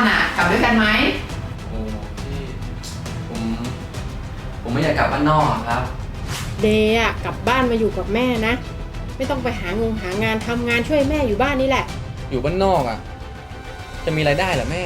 านอะกลับด้วยกันไหมโอ้พี่ผม ผมไม่อยากกลับบ้านนอกอะครับ เดย์อะกลับบ้านมาอยู่กับแม่นะ ไม่ต้องไปหางงหางานทำงานช่วยแม่อยู่บ้านนี่แหละ อยู่บ้านนอกอะ จะมีรายได้เหรอแม่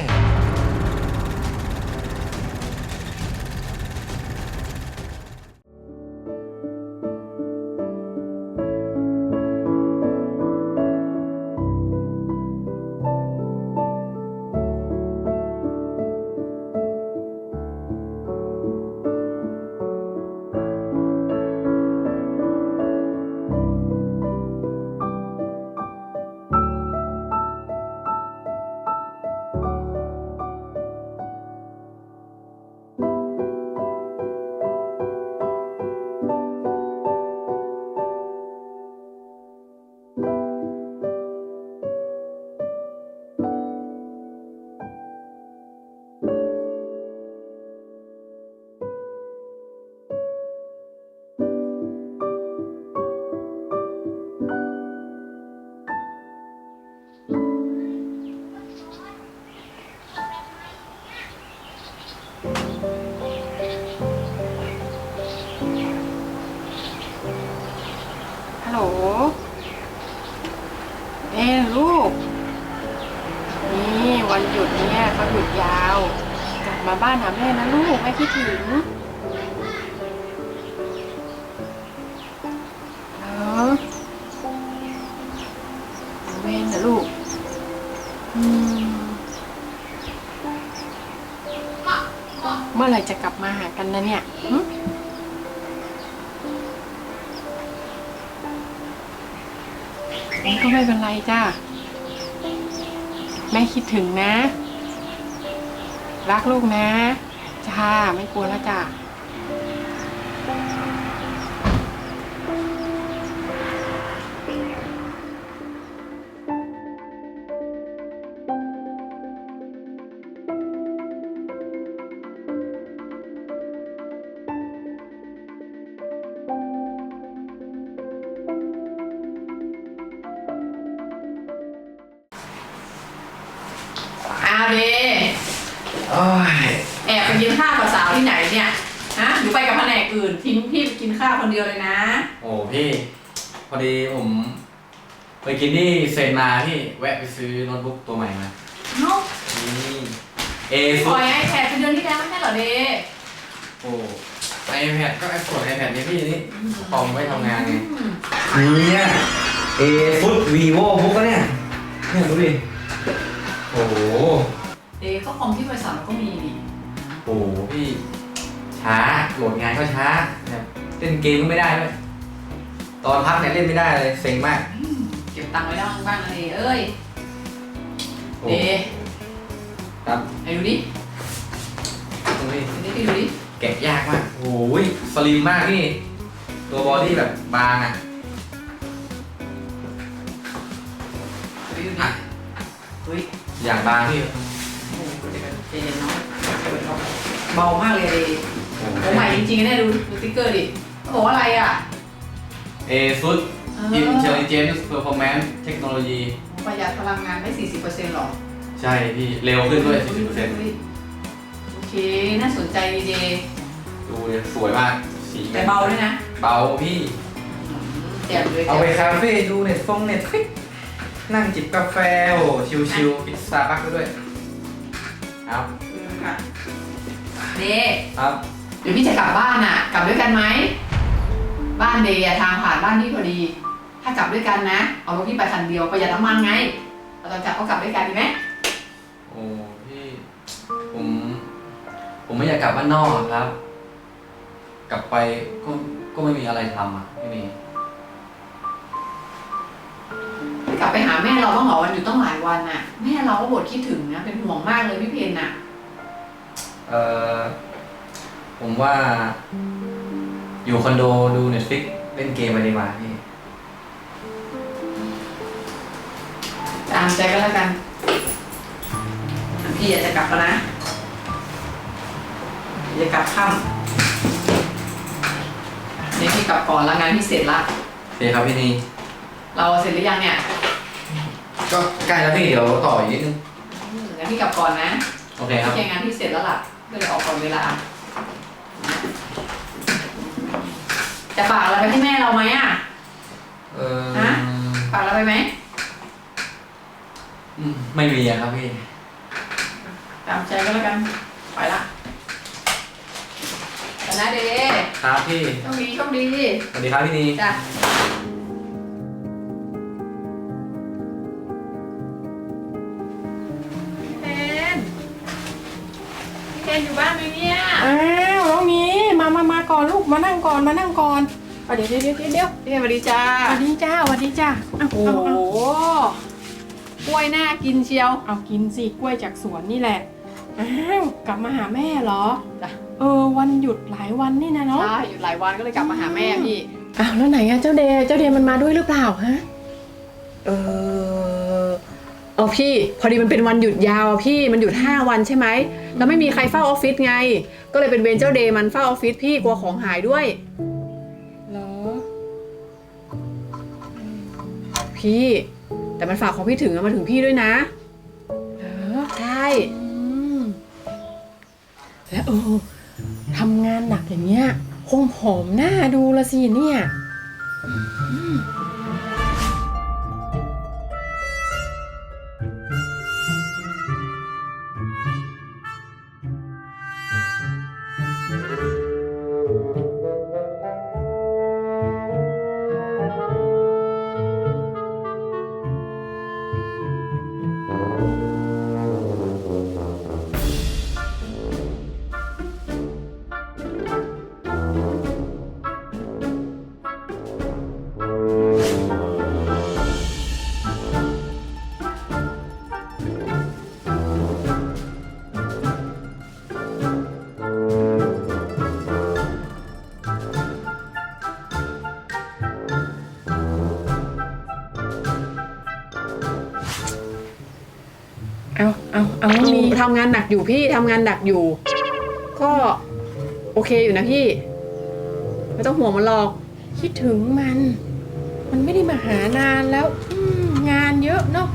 บ้านหาแม่นะลูกแม่คิดถึงเออแม่นะลูก อืม เมื่อไหร่จะกลับมาหากันนะเนี่ยหึงั้นก็ไม่เป็นไรจ้า แม่คิดถึงนะ รักลูกนะจ้าไม่กลัวแล้วจ้า แอบไปกินข้าวกับสาวที่ไหนเนี่ยฮะหรือไปกับแผนกอื่น ทิ้งพี่ไปกินข้าวคนเดียวเลยนะ โอ้พี่ พอดีผมไปกินที่เซนมาพี่แวะไปซื้อโน้ตบุ๊กตัวใหม่มาเนาะนี่เอปฟุล่ตอยไอแพดไปเดือนที่แล้วไม่ใช่เหรอเดโอ้ไอแพดก็ไอส่วนไอแพดเนี่ยพี่นี่คอมไว้ทำงานไงอืมเนี่ยเอฟุตวีโวบุ๊กเนี่ยเนี่ยดูดิโอ้โห เดก็คอมที่บริษัทเราก็มีนี่โอ้โหพี่ช้าโหลดงานก็ช้าแบบเล่นเกมก็ไม่ได้ด้วยตอนพักเนี่ยเล่นไม่ได้เลยเซ็งมากอืมเก็บตังค์ไว้ได้บ้างนะเดเอ้ยโอ้เดครับไหนดูดิตรงนี้ดูดิดูดิแกะยากมากโอ้ยสลิมมากนี่ ตัวบอดี้แบบบางอะดูดิดูดิอะเฮ้ยอย่างบางพี่โอ้โห เดี๋ยวเดี๋ยวเย็นเนาะเบามากเลยเดโอ้โอ้ใหม่จริงๆเนี่ยดูดูสติ๊กเกอร์ดิโอ้โหอะไรอะ เอซุดเออินเทลอเจนส์เพอร์ฟอร์แมนซ์เทคโนโลยี ประหยัดพลังงานได้40%หรอใช่พี่ เร็วขึ้นด้วยเฮ้ยโอเค น่าสนใจดีเด40%ดูเลยสวยมาก สีแต่เบาด้วยนะเบาพี่แจ่มเลยเอาไปคาเฟ่ดูเน็ตฟงเน็ตฟลิกนั่งจิบกาแฟโอ้ชิลๆกินสตาร์บัคไปด้วย ครับเออค่ะเดครับเดี๋ยวพี่จะกลับบ้านอะ กลับด้วยกันไหม บ้านเดย์อะทางผ่านบ้านพี่พอดี ถ้ากลับด้วยกันนะ เอารถพี่ไปคันเดียวประหยัดน้ำมันไงเราตอนกลับก็กลับด้วยกันดีไหมโอ้พี่ผม ผมไม่อยากกลับบ้านนอกอะครับ กลับไปก็ก็ไม่มีอะไรทำอะไม่มี กลับไปหาแม่เราต้องเหรอวันอยู่ต้องหลายวันน่ะ แม่เราก็บ่นคิดถึงนะเป็นห่วงมากเลยพี่เพนน่ะ เอ่อผมว่า อยู่คอนโดดูเน็ตฟลิกเล่นเกมไปดีกว่าพี่ ตามใจก็แล้วกัน พี่อยากจะกลับแล้วนะอยากกลับค่ำนี่พี่กลับก่อนแล้วงานพี่เสร็จละ โอเคครับพี่นี เราเสร็จหรือยังเนี่ย ก็ใกล้แล้วพี่เดี๋ยวต่ออีกนิดนึงอืมงั้นแล้วพี่กลับก่อนนะโอเคครับ เคลียร์งานที่เสร็จแล้วล่ะก็เลยออกก่อนเวลา จะฝากอะไรไปให้แม่เราไหมอะ เออฮะ ฝากอะไรไปไหมอืมไม่มีอะครับพี่ ตามใจก็แล้วกันไปละไปนะเดครับพี่ โชคดีโชคดีสวัสดีครับพี่นี จ้ะ นอยู่บ้านไหมเนี่ยอ้าวน้องนี้มามามาก่อนลูกมานั่งก่อนมานั่งก่อนอะเดี๋ยวเดี๋ยวเดี๋ยวเดี๋ยวพี่เทนสวัสดีจ้าสวัสดีจ้าสวัสดีจ้าเอาโอ้เอาโหเอากล้วยน่ากินเชียวเอากินสิกล้วยจากสวนนี่แหละอ้าวกลับมาหาแม่เหรอจ้ะเออวันหยุดหลายวันนี่นะเนาะใช่อยู่หลายวันก็เลยกลับมาหาแม่พี่อ้าวแล้วไหนอะเจ้าเดย์เจ้าเดย์มันมาด้วยหรือเปล่าฮะเออ เออพี่พอดีมันเป็นวันหยุดยาวอะพี่มันหยุด 5 วันใช่ไหมแล้วไม่มีใครเฝ้าออฟฟิศไง ก็เลยเป็นเวรเจ้าเดย์มันเฝ้าออฟฟิศพี่กลัวของหายด้วย เหรอ พี่ แต่มันฝากของพี่ถึงอะมาถึงพี่ด้วยนะ เหรอ ใช่อืมแล้วเออทำงานหนักอย่างเงี้ย คงผอมหน้าดูละสิเนี่ยเอา ออมีทำงานหนักอยู่พี่ทำงานหนักอยู่ ก็โอเคอยู่นะพี่ ไม่ต้องห่วงมันหรอกคิดถึงมัน มันไม่ได้มาหานานแล้วอืมงานเยอะเนาะ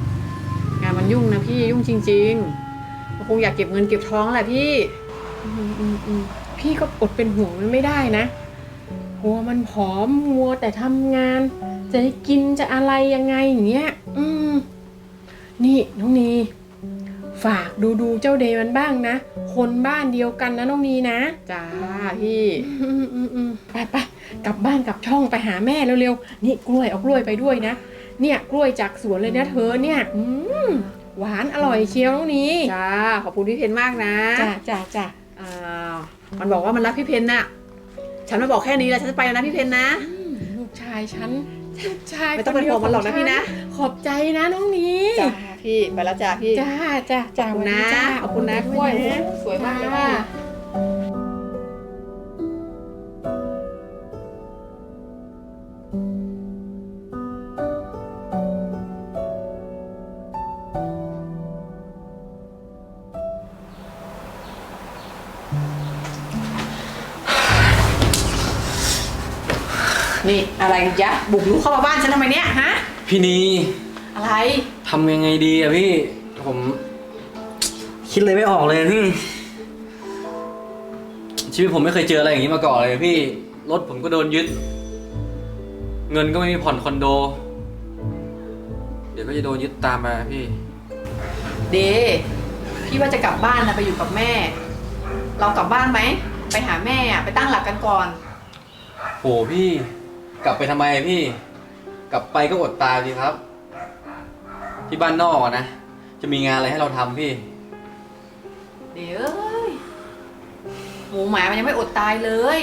งานมันยุ่งนะพี่ยุ่งจริงๆมันคงอยากเก็บเงินเก็บท้องแหละพี่อืมอืมอืมพี่ก็อดเป็นห่วงมันไม่ได้นะกลัวมันผอมมัวแต่ทำงาน จะได้กินจะอะไรยังไงอย่างเงี้ย อืม นี่น้องนี ฝากดูดูเจ้าเดย์มันบ้างนะ คนบ้านเดียวกันนะน้องนีนะ จ้าพี่อืมอืมอืมไปไปกลับบ้านกลับช่องไปหาแม่เร็วๆ นี่กล้วยเอากล้วยไปด้วยนะ เนี่ยกล้วยจากสวนเลยนะเธอเนี่ยอืมหวานอร่อยเชียวน้องนีจ้าขอบคุณพี่เพนมากนะจ้าจ้าจ้าอ้าวมันบอกว่ามันรักพี่เพนน่ะ ฉันมาบอกแค่นี้แล้วฉันจะไปแล้วนะพี่เพนนะอืมลูกชายฉัน ลูกชายไม่ต้องเป็นห่วงมันหรอกนะพี่นะ ขอบใจนะน้องนีจ้าพี่ไปแล้วจ้าพี่จ้าจ้าจ้าขอบคุณนะวันจ้าขอบคุณนะกล้วยโอ้โหสวยมากเลย อะไรกันยะบุกรุกเข้ามาบ้านฉันทำไมเนี่ยฮะ พี่นีอะไร ทำยังไงดีอะพี่ ผม คิดเลยไม่ออกเลยอะพี่ ชีวิตผมไม่เคยเจออะไรอย่างนี้มาก่อนเลยพี่ รถผมก็โดนยึด เงินก็ไม่มีผ่อนคอนโด เดี๋ยวก็จะโดนยึดตามมาพี่ เดพี่ว่าจะกลับบ้านนะไปอยู่กับแม่ เรากลับบ้านไหม ไปหาแม่อะไปตั้งหลักกันก่อน โหพี่ กลับไปทำไมอะพี่ กลับไปก็อดตายดีครับ ที่บ้านนอกอะนะ จะมีงานอะไรให้เราทำพี่ เดี๋ยวเอ้ยหมูหมามันยังไม่อดตายเลย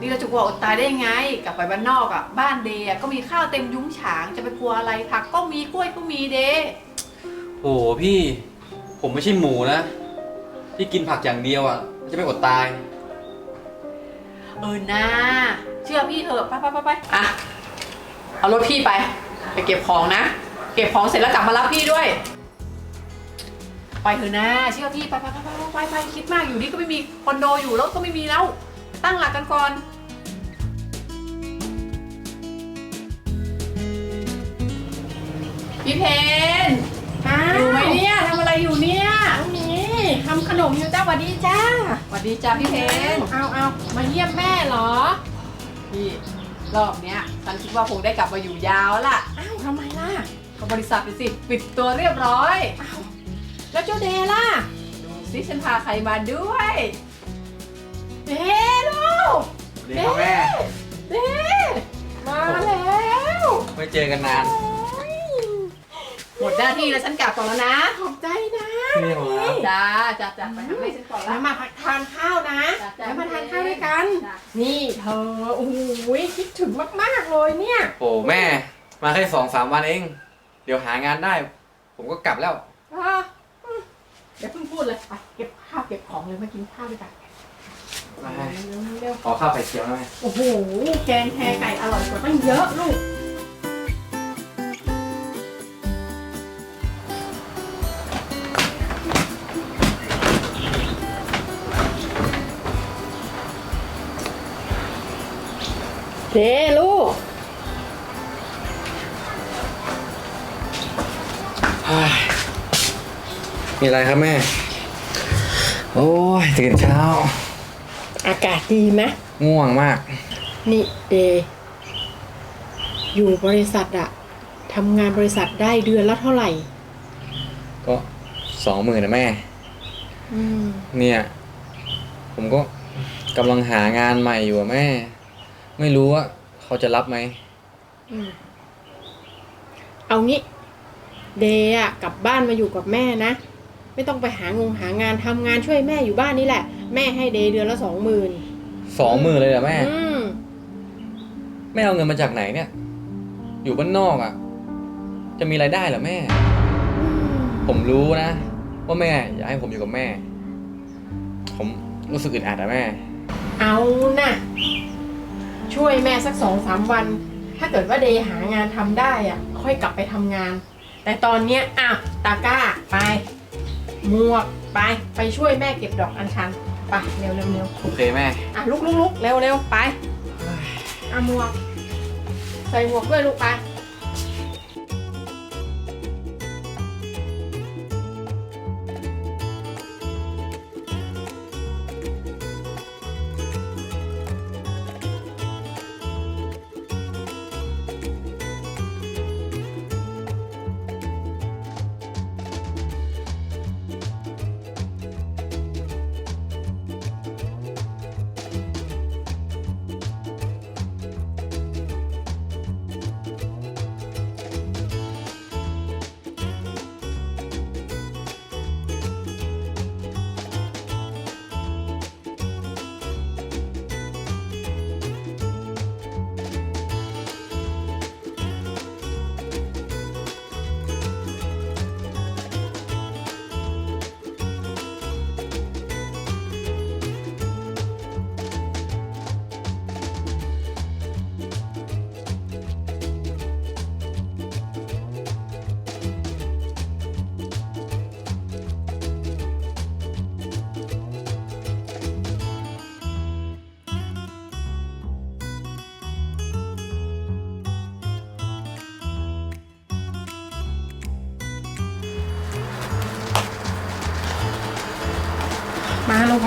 นี่เราจะกลัวอดตายได้ยังไง กลับไปบ้านนอกอะ บ้านเดย์อะก็มีข้าวเต็มยุ้งฉาง จะไปกลัวอะไรผักก็มีกล้วยก็มีเดย์โหพี่ ผมไม่ใช่หมูนะ ที่กินผักอย่างเดียวอะจะไม่อดตาย เออนะ เชื่อพี่เถอะไปไปไปไปอะเอารถพี่ไป ไปเก็บของนะ เก็บของเสร็จแล้วกลับมารับพี่ด้วย ไปเถอะนะ เชื่อพี่ไปไปไปไปไปไปคิดมากอยู่นี่ก็ไม่มีคอนโดอยู่แล้วก็ไม่มีแล้ว ตั้งหลักกันก่อนพี่เพนอ้าอยู่ไหมวเนี่ยทำอะไรอยู่เนี่ยนมอยู่จ้าสวัสดีจ้าสวัสดีจ้าพี่เพนเอาเอามาเยี่ยมแม่เหรอ พี่รอบเนี้ยฉันคิดว่าคงได้กลับมาอยู่ยาวละอ้าวทำไมล่ะก็บริษัทไปสิปิดตัวเรียบร้อยอ้าวแล้วเจ้าเดล่ะดูสิฉันพาใครมาด้วยเดลูกเดี๋ยวแม่เดมาแล้ว ไม่เจอกันนาน หมดหน้าที่แล้วฉันกลับก่อนแล้วนะ ขอบใจนะพี่ของเราจ้าจ้าจ้าไปทำให้ฉันก่อนแล้ละวมาทานข้าวนะจ้ะจ้ะแล้วมาทานข้าวด้วยกันจ้ะนี่เธอโอ้ยคิดถึงมากๆเลยเนี่ย โอ้แม่ มาแค่สองสามวันเอง เดี๋ยวหางานได้ ผมก็กลับแล้ว อะอืมเดี๋ยวเพิ่งพูดเลยไปเก็บข้าวเก็บของเลยมากินข้าวด้วยกันมาเร็วๆเร็วขอข้าวไข่เจียวหน่อยๆโอ้โห แกงแครไก่อร่อยกว่าตั้งเยอะลูก เด้ลูก มีอะไรครับแม่ โอ้ยตื่นเช้า อากาศดีไหมง่วงมาก นี่เดย์อยู่บริษัทอะทำงานบริษัทได้เดือนละเท่าไหร่ ก็สองหมื่นนะแม่ อืม เนี่ย ผมก็กำลังหางานใหม่อยู่อะแม่ ไม่รู้ว่าเขาจะรับไหม อืมเอางี้ เดย์อะกลับบ้านมาอยู่กับแม่นะ ไม่ต้องไปหางงหางานทำงานช่วยแม่อยู่บ้านนี่แหละ แม่ให้เดย์เดือนละสองหมื่นสองหมื่นเลยเหรอแม่ อืม แม่เอาเงินมาจากไหนเนี่ย อยู่บ้านนอกอะ่ะ จะมีรายได้เหรอแม่ ผมรู้นะ ว่าแม่อยากให้ผมอยู่กับแม่ ผมรู้สึกอึดอัดอะแม่ เอานะ ช่วยแม่สักสองสามวัน ถ้าเกิดว่าเดย์หางานทำได้อะค่อยกลับไปทำงาน แต่ตอนเนี้ยอะตาก้าไปหมวกไปไปช่วยแม่เก็บดอกอัญชันไปเร็วเร็วเร็ว โอเคแม่ อะลุกลุกลุกเร็วเร็วไป อะหมวก ใส่หมวกด้วยลูกไป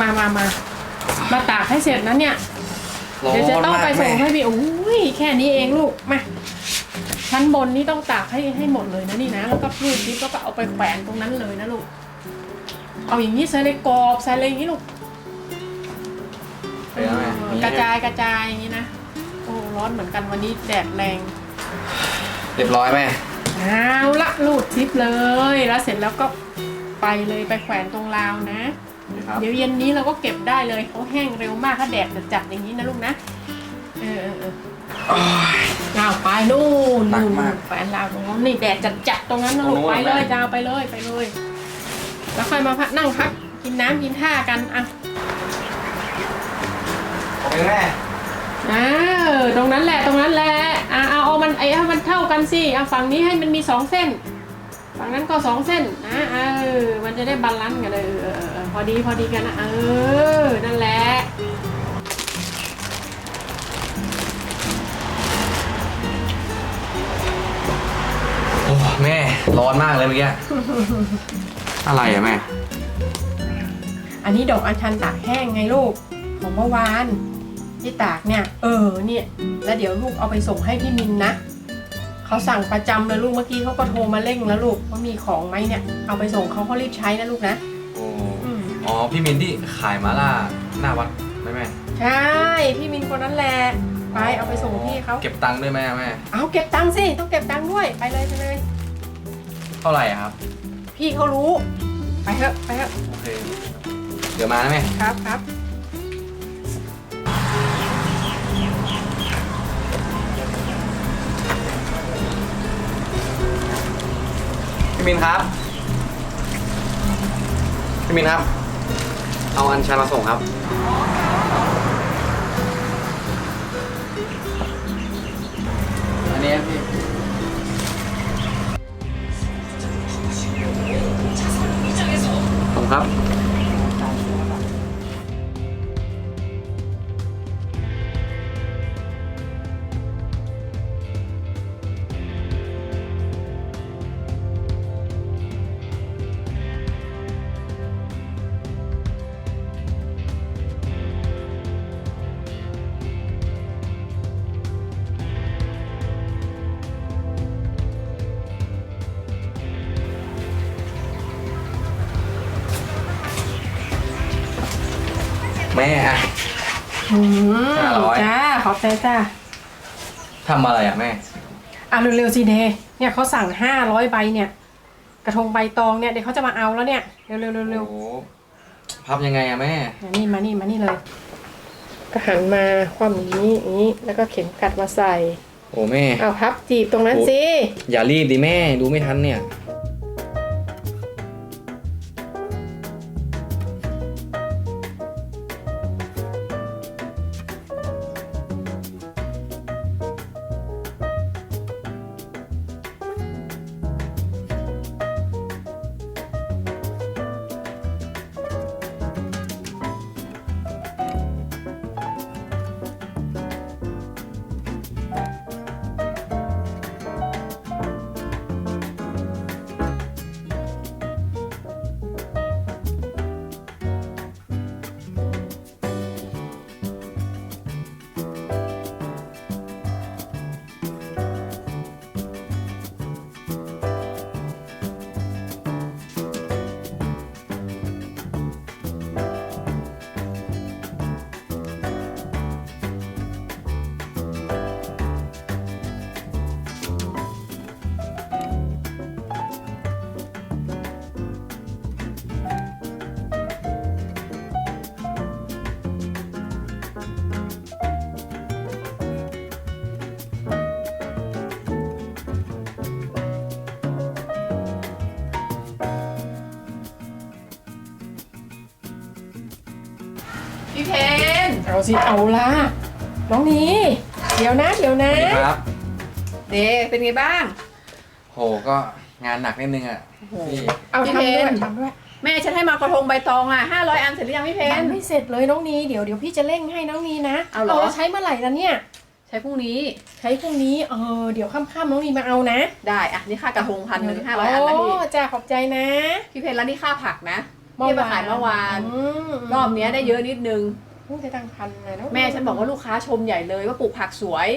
มาลูกมามามา มาตากให้เสร็จนะเนี่ยร้อนเดี๋ยวจะต้องไปมากส่งแม่ให้พี่อุ้ยแค่นี้เองลูก มาชั้นบนนี่ต้องตากให้ให้หมดเลยนะนี่นะ แล้วก็รูดซิปแล้วก็เอาไปแขวนตรงนั้นเลยนะลูก เอาอย่างนี้ใส่เลยกรอบใส่เลยอย่างนี้ลูกเดี๋ยวแม่นี่กระจายกระจายอย่างนี้นะ โอ้ร้อนเหมือนกันวันนี้แดดแรง เรียบร้อยแม่เอาละรูดซิปเลยแล้วเสร็จแล้วก็ไปเลยไปแขวนตรงราวนะ นี่ครับเดี๋ยวเย็นนี้เราก็เก็บได้เลยเขาแห้งเร็วมากถ้าแดดจัดๆอย่างนี้นะลูกนะเออเออเออเอาไปนู่นหนักนู่นมากแขวนราวตรงนั้นนี่แดดจัดๆตรงนั้นนะลูกตรงนู้นไปเลยแม่จะเอาไปเลยไปเลย แล้วค่อยมาพักนั่งพักกินน้ำกินท่ากันอะโอเคแม่อ้าวตรงนั้นแหละตรงนั้นแหละอะเอาเอามันไอ้ให้มันเท่ากันสิเอาฝั่งนี้ให้มันมีสองเส้น ฝั่งนั้นก็สองเส้นนะเออมันจะได้บาลานซ์กันเลยเออพอดีพอดีกันนะเออนั่นแหละโอ้แม่ร้อนมากเลยเมื่อกี้ อะไรอะแม่ อันนี้ดอกอัญชันตากแห้งไงลูก ของเมื่อวานที่ตากเนี่ย เออเนี่ย แล้วเดี๋ยวลูกเอาไปส่งให้พี่มินนะ เขาสั่งประจำเลยลูกเมื่อกี้เขาก็โทรมาเร่งแล้วลูกว่ามีของไหมเนี่ย เอาไปส่งเขาเขารีบใช้นะลูกนะโอ้อืมอ๋อพี่มินที่ขายมาล่าหน้าวัดไหมแม่ใช่พี่มินคนนั้นแหละไปเอาไปส่งพี่เขาเก็บตังค์ด้วยไหมอะแม่เอาเก็บตังค์สิต้องเก็บตังค์ด้วยไปเลยไปเลย เท่าไหร่อะครับ พี่เขารู้ ไปเถอะไปเถอะโอเคเดี๋ยวมานะแม่ครับครับ พี่มินครับ พี่มินครับ เอาอันชันมาส่งครับ แม่อะ อืมห้าร้อย จ้าขอบใจจ้าทำอะไรอะแม่ อะเร็วๆสิเดเนี่ยเขาสั่งห้าร้อยใบเนี่ย กระทงใบตองเนี่ยเดี๋ยวเขาจะมาเอาแล้วเนี่ยเร็วๆเร็วโอ้โหพับยังไงอะแม่ ๆมานี่มานี่มานี่เลยก็หันมาคว่ำอย่างนี้อย่างนี้ แล้วก็เข็มกัดมาใส่โอ้แม่ เอาพับจีบตรงนั้นสิ อย่ารีบดิแม่ ดูไม่ทันเนี่ย เอาสิ เอาละน้องนี้ เดี๋ยวนะ เดี๋ยวนะครับ เดเป็นไงบ้าง โหก็งานหนักนิดนึงอะโหพี่เอาพี่ทำด้วยเพนทำด้วยแม่ฉันให้มากระทงใบตองอะห้าร้อยอันเสร็จหรือยังพี่เพยันงไม่เสร็จเลยน้องนี้เดี๋ยวเดี๋ยวพี่จะเร่งให้น้องนี้นะเอาเหรอ แล้วใช้เมื่อไหร่ละเนี่ย ใช้พรุ่งนี้ ใช้พรุ่งนี้เออเดี๋ยวค่ำๆน้องนี้มาเอานะได้อะนี่ค่ากระทงพันหนึ่งห้าร้อยอันนะพี่ โจ้าขอบใจนะพี่เพนแล้วนี่ค่าผักนะที่มาขายเมื่อวาน อืมรอบเนี้ยได้เยอะนิดนึง พูดได้ตังค์พันเลยเนอะแม่ฉันบอกว่าลูกค้าชมใหญ่เลยว่าปลูกผักสวย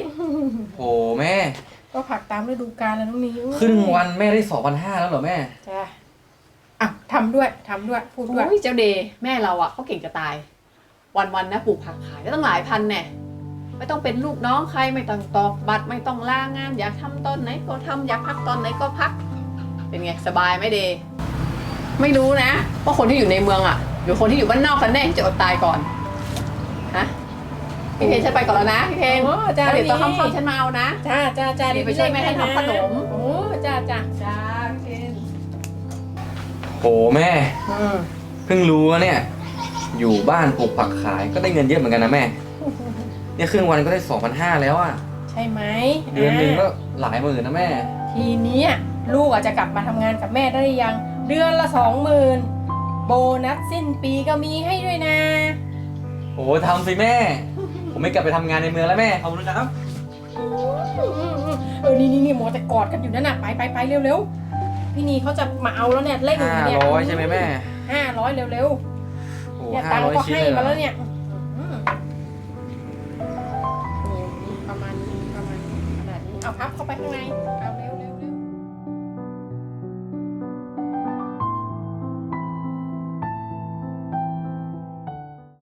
โหแม่ ก็ผักตามฤดูกาลแล้วน้องนี้ครึ่งวันแม่ได้สองพันห้าแล้วเหรอแม่จ้าอะทำด้วยทำด้วยพูดด้วยโอ้ยเจ้าเดย์แม่เราอะเขาเก่งจะตาย วันๆนะปลูกผักขายได้ตั้งหลายพันแน่ไม่ต้องเป็นลูกน้องใครไม่ต้องตอกบัตรไม่ต้องลางาน อยากทำตอนไหนก็ทำอยากพักตอนไหนก็พัก เป็นไงสบายไหมเดย์ไม่รู้นะว่าคนที่อยู่ในเมืองอะ หรือคนที่อยู่บ้านนอกกันแน่ที่จะอดตายก่อน ฮะพี่เพนฉันไปก่อนแล้วนะพี่เพนโอ้จ้า แล้วเดี๋ยวตอนค่ำๆฉันมาเอานะ จ้าจ้าจ้าเดี๋ยวไปช่วยแม่ให้ทำขนม โอ้จ้าจ้าจ้าพี่เพนโหแม่ อืมเพิ่งรู้ว่าเนี่ย อยู่บ้านปลูกผักขายก็ได้เงินเยอะเหมือนกันนะแม่ เนี่ยครึ่งวันก็ได้สองพันห้าแล้วอะใช่ไหมเดือนหนึ่งก็อะหลายหมื่นนะแม่ ทีเนี้ยลูกอาจจะกลับมาทำงานกับแม่ได้หรือยัง เดือนละสองหมื่นโบนัสสิ้นปีก็มีให้ด้วยนะ โอ้ทำสิแม่ ผมไม่กลับไปทำงานในเมืองแล้วแม่ ขอบคุณนะครับอืมเออ นี่นี่นี่หมอแต่กอดกันอยู่นั่นน่ะ ไปไปไปเร็วๆพี่นีเขาจะมาเอาแล้วเนี่ยเร่งอยู่ห้าเนี่ยร้อยใช่ไหมแม่ห้าร้อยเร็วโหโอ้เนี่ยห้าตังค์ร้อยก็ชิ้นให้เลยเหรมาอแล้วเนี่ยอืมโอ้นี่ประมาณนี้ประมาณนี้ขนาดนี้เอาพับเข้าไปข้างในเอาเร็ว